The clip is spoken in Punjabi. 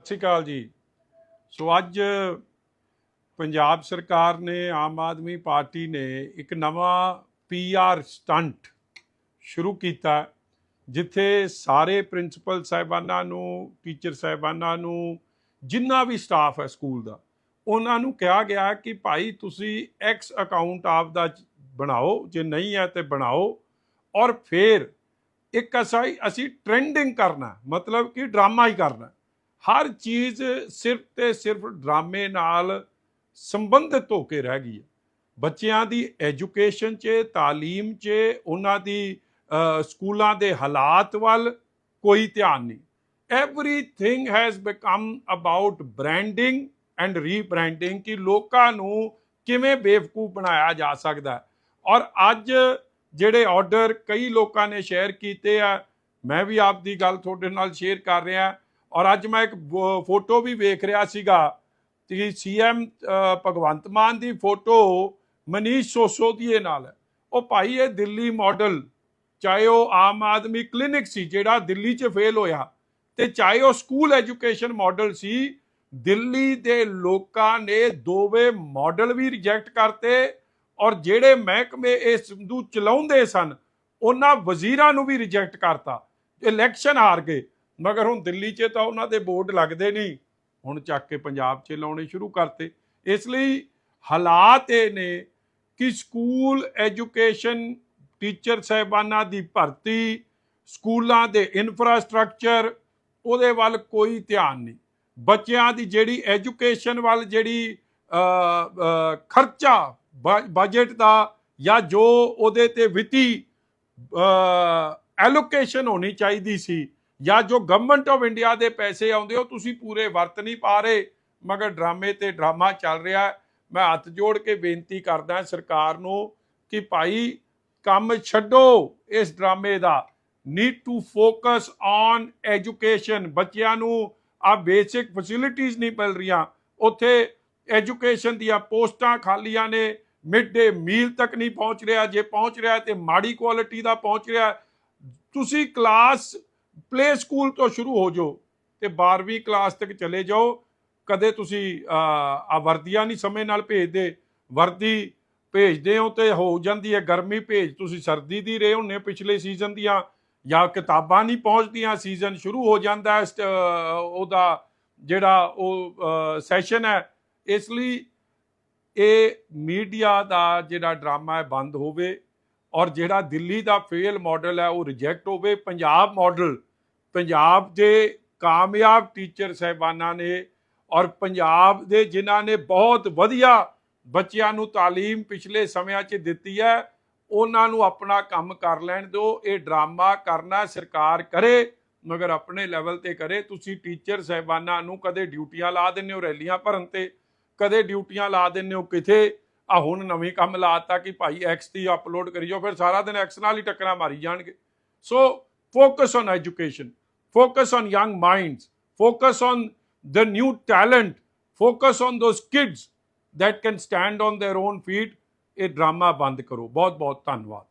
ਸਤਿ ਸ਼੍ਰੀ ਅਕਾਲ ਜੀ। ਸੋ ਅੱਜ ਪੰਜਾਬ ਸਰਕਾਰ ਨੇ, ਆਮ ਆਦਮੀ ਪਾਰਟੀ ਨੇ ਇੱਕ ਨਵਾਂ ਪੀਆਰ ਸਟੰਟ ਸ਼ੁਰੂ ਕੀਤਾ, ਜਿੱਥੇ ਸਾਰੇ ਪ੍ਰਿੰਸੀਪਲ ਸਾਹਿਬਾਨਾਂ ਨੂੰ, ਟੀਚਰ ਸਾਹਿਬਾਨਾਂ ਨੂੰ, ਜਿੰਨਾ ਵੀ ਸਟਾਫ ਹੈ ਸਕੂਲ ਦਾ, ਉਹਨਾਂ ਨੂੰ ਕਿਹਾ ਗਿਆ ਕਿ ਭਾਈ ਤੁਸੀਂ ਐਕਸ ਅਕਾਊਂਟ ਆਪ ਦਾ ਬਣਾਓ, ਜੇ ਨਹੀਂ ਹੈ ਤੇ ਬਣਾਓ। ਔਰ ਫਿਰ ਇੱਕ ਅਸਾਈ, ਅਸੀਂ ਟ੍ਰੈਂਡਿੰਗ ਕਰਨਾ, ਮਤਲਬ ਕਿ ਡਰਾਮਾ ਹੀ ਕਰਨਾ। ਹਰ ਚੀਜ਼ ਸਿਰਫ ਤੇ ਸਿਰਫ ਡਰਾਮੇ ਨਾਲ ਸੰਬੰਧਿਤ ਹੋ ਕੇ ਰਹਿ ਗਈ ਹੈ। ਬੱਚਿਆਂ ਦੀ ਐਜੂਕੇਸ਼ਨ 'ਚ, ਤਾਲੀਮ 'ਚ, ਉਹਨਾਂ ਦੀ ਸਕੂਲਾਂ ਦੇ ਹਾਲਾਤ ਵੱਲ ਕੋਈ ਧਿਆਨ ਨਹੀਂ। Everything has become about branding and rebranding ਕਿ ਲੋਕਾਂ ਨੂੰ ਕਿਵੇਂ ਬੇਵਕੂਫ ਬਣਾਇਆ ਜਾ ਸਕਦਾ ਹੈ। ਔਰ ਅੱਜ ਜਿਹੜੇ ਆਰਡਰ ਕਈ ਲੋਕਾਂ ਨੇ ਸ਼ੇਅਰ ਕੀਤੇ ਆ, ਮੈਂ ਵੀ ਆਪ ਦੀ ਗੱਲ ਤੁਹਾਡੇ ਨਾਲ ਸ਼ੇਅਰ ਕਰ ਰਿਹਾ। ਔਰ ਅੱਜ ਮੈਂ ਇੱਕ ਵ- ਫੋਟੋ ਵੀ ਵੇਖ ਰਿਹਾ ਸੀਗਾ। ਕਿ ਸੀਐਮ ਭਗਵੰਤ ਮਾਨ ਦੀ ਫੋਟੋ ਮਨੀਸ਼ ਸੋਸੋਦੀਏ ਨਾਲ ਹੈ। ਉਹ ਭਾਈ, ਇਹ ਦਿੱਲੀ ਮਾਡਲ ਚਾਹੇ ਉਹ ਆਮ ਆਦਮੀ ਕਲੀਨਿਕ ਸੀ, ਜਿਹੜਾ ਦਿੱਲੀ 'ਚ ਫੇਲ ਹੋਇਆ, ਤੇ ਚਾਹੇ ਉਹ ਸਕੂਲ ਐਜੂਕੇਸ਼ਨ ਮਾਡਲ ਸੀ, ਦਿੱਲੀ ਦੇ ਲੋਕਾਂ ਨੇ ਦੋਵੇਂ ਮਾਡਲ ਵੀ ਰਿਜੈਕਟ ਕਰਤੇ ਔਰ ਜਿਹੜੇ ਮਹਿਕਮੇ ਇਸ ਨੂੰ ਚਲਾਉਂਦੇ ਸਨ, ਉਹਨਾਂ ਵਜ਼ੀਰਾਂ ਨੂੰ ਵੀ ਰਿਜੈਕਟ ਕਰਤਾ। ਇਲੈਕਸ਼ਨ ਹਾਰ ਗਏ। ਮਗਰ ਹੁਣ ਦਿੱਲੀ 'ਚ ਤਾਂ ਉਹਨਾਂ ਦੇ ਬੋਰਡ ਲੱਗਦੇ ਨਹੀਂ। ਹੁਣ ਚੱਕ ਕੇ ਪੰਜਾਬ 'ਚ ਲਾਉਣੇ ਸ਼ੁਰੂ ਕਰਤੇ। ਇਸ ਲਈ ਹਾਲਾਤ ਇਹ ਨੇ ਕਿ ਸਕੂਲ ਐਜੂਕੇਸ਼ਨ ਟੀਚਰ ਸਾਹਿਬਾਨਾਂ ਦੀ ਭਰਤੀ ਸਕੂਲਾਂ ਦੇ ਇਨਫਰਾਸਟ੍ਰਕਚਰ ਉਹਦੇ ਵੱਲ ਕੋਈ ਧਿਆਨ ਨਹੀਂ। ਬੱਚਿਆਂ ਦੀ ਜਿਹੜੀ ਐਜੂਕੇਸ਼ਨ ਵੱਲ ਜਿਹੜੀ ਅ, ਅ, ਖਰਚਾ ਬਜਟ ਦਾ ਜਾਂ ਜੋ ਉਹਦੇ ਤੇ ਵਿੱਤੀ ਐਲੋਕੇਸ਼ਨ ਹੋਣੀ ਚਾਹੀਦੀ ਸੀ ਜਾਂ ਜੋ ਗਵਰਨਮੈਂਟ ਆਫ ਇੰਡੀਆ ਦੇ ਪੈਸੇ ਆਉਂਦੇ ਉਹ ਤੁਸੀਂ ਪੂਰੇ ਵਰਤ ਨਹੀਂ ਪਾ ਰਹੇ। ਮਗਰ ਡਰਾਮੇ ਤੇ ਡਰਾਮਾ ਚੱਲ ਰਿਹਾ ਮੈਂ ਹੱਥ ਜੋੜ ਕੇ ਬੇਨਤੀ ਕਰਦਾ ਸਰਕਾਰ ਨੂੰ ਕਿ ਭਾਈ ਕੰਮ ਛੱਡੋ ਇਸ ਡਰਾਮੇ ਦਾ। Need to focus on education ਬੱਚਿਆਂ ਨੂੰ ਆ ਬੇਸਿਕ ਫੈਸਿਲਿਟੀਆਂ ਨਹੀਂ ਮਿਲ ਰਹੀਆਂ। ਉੱਥੇ ਐਜੂਕੇਸ਼ਨ ਦੀਆਂ ਪੋਸਟਾਂ ਖਾਲੀਆਂ ਨੇ। ਮਿਡ ਡੇ ਮੀਲ ਤੱਕ ਨਹੀਂ ਪਹੁੰਚ ਰਿਹਾ। ਜੇ ਪਹੁੰਚ ਰਿਹਾ ਤੇ ਮਾੜੀ ਕੁਆਲਿਟੀ ਦਾ ਪਹੁੰਚ ਰਿਹਾ ਤੁਸੀਂ ਕਲਾਸ ਪਲੇ ਸਕੂਲ ਤੋਂ ਸ਼ੁਰੂ ਹੋ ਜਾਓ ਤੇ 12ਵੀਂ ਕਲਾਸ ਤੱਕ ਚਲੇ ਜਾਓ। ਕਦੇ ਤੁਸੀਂ ਆ ਵਰਦੀਆਂ ਨਹੀਂ ਸਮੇਂ ਨਾਲ ਭੇਜਦੇ। ਵਰਦੀ ਭੇਜਦੇ ਹੋ ਤੇ ਹੋ ਜਾਂਦੀ ਹੈ ਗਰਮੀ ਭੇਜ। ਤੁਸੀਂ ਸਰਦੀ ਦੀ ਰਹੇ ਹੁੰਨੇ ਪਿਛਲੇ ਸੀਜ਼ਨ ਦੀਆਂ ਜਾਂ ਕਿਤਾਬਾਂ ਨਹੀਂ ਪਹੁੰਚਦੀਆਂ। ਸੀਜ਼ਨ ਸ਼ੁਰੂ ਹੋ ਜਾਂਦਾ ਹੈ ਸਟ- ਉਹਦਾ ਜਿਹੜਾ ਉਹ ਸੈਸ਼ਨ ਹੈ। ਇਸ ਲਈ ਇਹ ਮੀਡੀਆ ਦਾ ਜਿਹੜਾ ਡਰਾਮਾ ਹੈ ਬੰਦ ਹੋਵੇ। ਔਰ ਜਿਹੜਾ ਦਿੱਲੀ ਦਾ ਫੇਲ ਮਾਡਲ ਹੈ, ਉਹ ਰਿਜੈਕਟ ਹੋਵੇ। ਪੰਜਾਬ ਮਾਡਲ ਪੰਜਾਬ ਦੇ ਕਾਮਯਾਬ ਟੀਚਰ ਸਹਿਬਾਨਾਂ ਨੇ ਔਰ ਪੰਜਾਬ ਦੇ ਜਿਨ੍ਹਾਂ ਨੇ ਬਹੁਤ ਵਧੀਆ ਬੱਚਿਆਂ ਨੂੰ ਤਾਲੀਮ ਪਿਛਲੇ ਸਮਿਆਂ 'ਚ ਦਿੱਤੀ ਹੈ, ਉਹਨਾਂ ਨੂੰ ਆਪਣਾ ਕੰਮ ਕਰ ਲੈਣ ਦਿਓ। ਇਹ ਡਰਾਮਾ ਕਰਨਾ ਸਰਕਾਰ ਕਰੇ, ਮਗਰ ਆਪਣੇ ਲੈਵਲ ਤੇ ਕਰੇ। ਤੁਸੀਂ ਟੀਚਰ ਸਹਿਬਾਨਾਂ ਨੂੰ ਕਦੇ ਡਿਊਟੀਆਂ ਲਾ ਦਿੰਦੇ ਹੋ ਰੈਲੀਆਂ ਭਰਨ ਤੇ, ਕਦੇ ਡਿਊਟੀਆਂ ਲਾ ਦਿੰਦੇ ਹੋ ਕਿਥੇ? ਆ ਹੁਣ ਨਵੀਂ ਕੰਮ ਲਾਤਾ ਕਿ ਭਾਈ ਐਕਸ ਤੇ ਅਪਲੋਡ ਕਰੀਓ ਫਿਰ ਸਾਰਾ ਦਿਨ ਐਕਸ ਨਾਲ ਹੀ ਟੱਕਰਾਂ ਮਾਰੀ ਜਾਣਗੇ so focus on education focus on young minds focus on the new talent, focus on those kids that can stand on their own feet. ਇਹ ਡਰਾਮਾ ਬੰਦ ਕਰੋ ਬਹੁਤ ਬਹੁਤ ਧੰਨਵਾਦ